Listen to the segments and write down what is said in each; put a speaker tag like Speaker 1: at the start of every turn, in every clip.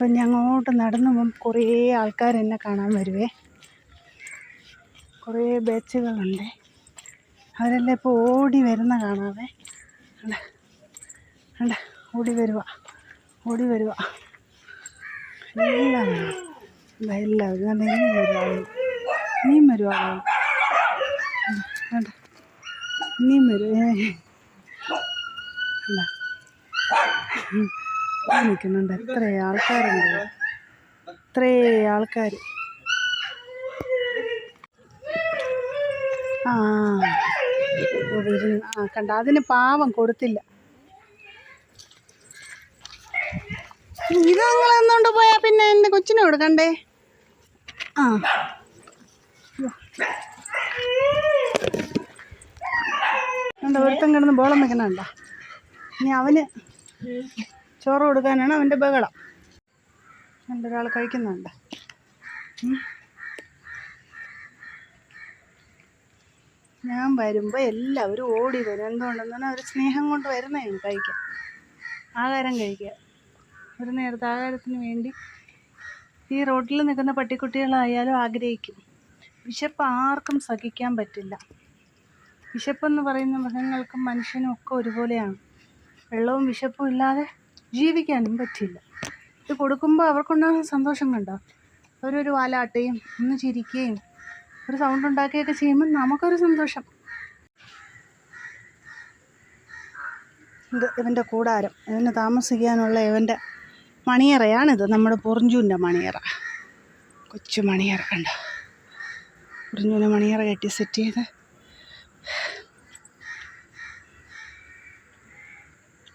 Speaker 1: ഇപ്പം അങ്ങോട്ട് നടന്നു പോകും കുറേ ആൾക്കാർ എന്നെ കാണാൻ വരുവേ. കുറേ ബാച്ചുകളുണ്ട്. അവരെല്ലാം ഇപ്പോൾ ഓടി വരുന്ന കാണാതെ അണ്ട കണ്ട ഓടി വരുക ഓടി വരുക എല്ലാം എല്ലാവരും നല്ല ഇനിയും വരുക ഇനിയും കണ്ട? ഇനിയും വരും. കണ്ട? നിൽക്കുന്നുണ്ട്. എത്ര ആൾക്കാരുണ്ട്. എത്രേ ആൾക്കാർ ആ കണ്ട? അതിന് പാവം കൊടുത്തില്ല. ഇത് നിങ്ങൾ എന്നോണ്ട് പോയാൽ പിന്നെ എന്റെ കൊച്ചിനെ കൊടുക്കണ്ടേ? ആ. എന്താ ഒരുത്തൻ കിടന്ന് ബോളം വെക്കണണ്ട ഇനി അവന് ചോറ് കൊടുക്കാനാണ് അവന്റെ ബഹളം. രണ്ടൊരാൾ കഴിക്കുന്നുണ്ട്. ഞാൻ വരുമ്പോൾ എല്ലാവരും ഓടി വരും. എന്തുകൊണ്ടെന്ന് പറഞ്ഞാൽ ഒരു സ്നേഹം കൊണ്ട് വരുന്നതാണ് കഴിക്കാൻ. ആഹാരം കഴിക്കുക ഒരു നേരത്തെ ആഹാരത്തിന് വേണ്ടി ഈ റോട്ടിൽ നിൽക്കുന്ന പട്ടിക്കുട്ടികളായാലും ആഗ്രഹിക്കും. വിശപ്പ് ആർക്കും സഹിക്കാൻ പറ്റില്ല. വിശപ്പെന്ന് പറയുന്ന മൃഗങ്ങൾക്കും മനുഷ്യനും ഒക്കെ ഒരുപോലെയാണ്. വെള്ളവും വിശപ്പും ഇല്ലാതെ ജീവിക്കാനും പറ്റില്ല. ഇത് കൊടുക്കുമ്പോൾ അവർക്കുണ്ടാകുന്ന സന്തോഷം കണ്ടോ? അവരൊരു വാലാട്ടുകയും ഒന്ന് ചിരിക്കുകയും ഒരു സൗണ്ട് ഉണ്ടാക്കുകയൊക്കെ ചെയ്യുമ്പോൾ നമുക്കൊരു സന്തോഷം. ഇത് ഇവന്റെ കൂടാരം. ഇവന് താമസിക്കാനുള്ള ഇവന്റെ മണിയറയാണിത്. നമ്മുടെ പൊറിഞ്ചൂന്റെ മണിയറ. കൊച്ചു മണിയറ കണ്ട? പൊറിഞ്ചൂന്റെ മണിയറ കെട്ടി സെറ്റ് ചെയ്ത്.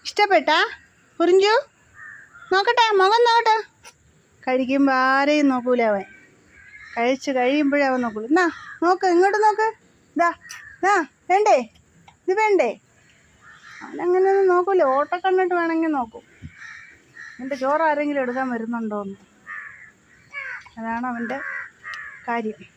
Speaker 1: ഇഷ്ടപ്പെട്ടാ? പൊറിഞ്ചു നോക്കട്ടെ മുഖം നോക്കട്ടെ. കഴിക്കുമ്പോൾ ആരെയും നോക്കൂല അവൻ. കഴിച്ച് കഴിയുമ്പോഴേ അവൻ നോക്കുള്ളൂ. എന്നാ നോക്ക് ഇങ്ങോട്ട് നോക്ക്. ഇതാ ആ വേണ്ടേ? ഇത് വേണ്ടേ? അവനങ്ങനെയൊന്നും നോക്കൂല. ഓട്ട കണ്ടിട്ട് വേണമെങ്കിൽ നോക്കും. എന്റെ ചോറ് ആരെങ്കിലും എടുക്കാൻ വരുന്നുണ്ടോ എന്ന് അതാണ് അവന്റെ കാര്യം.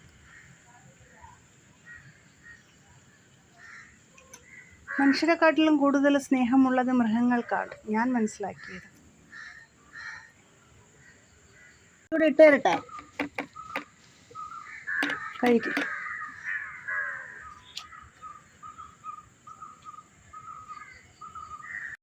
Speaker 1: മനുഷ്യരെക്കാട്ടിലും കൂടുതൽ സ്നേഹമുള്ളത് മൃഗങ്ങൾക്കാണ്. ഞാൻ മനസ്സിലാക്കിയത്. ഇവിടെ ഇട്ടേരട്ടെ. കഴിക്കും.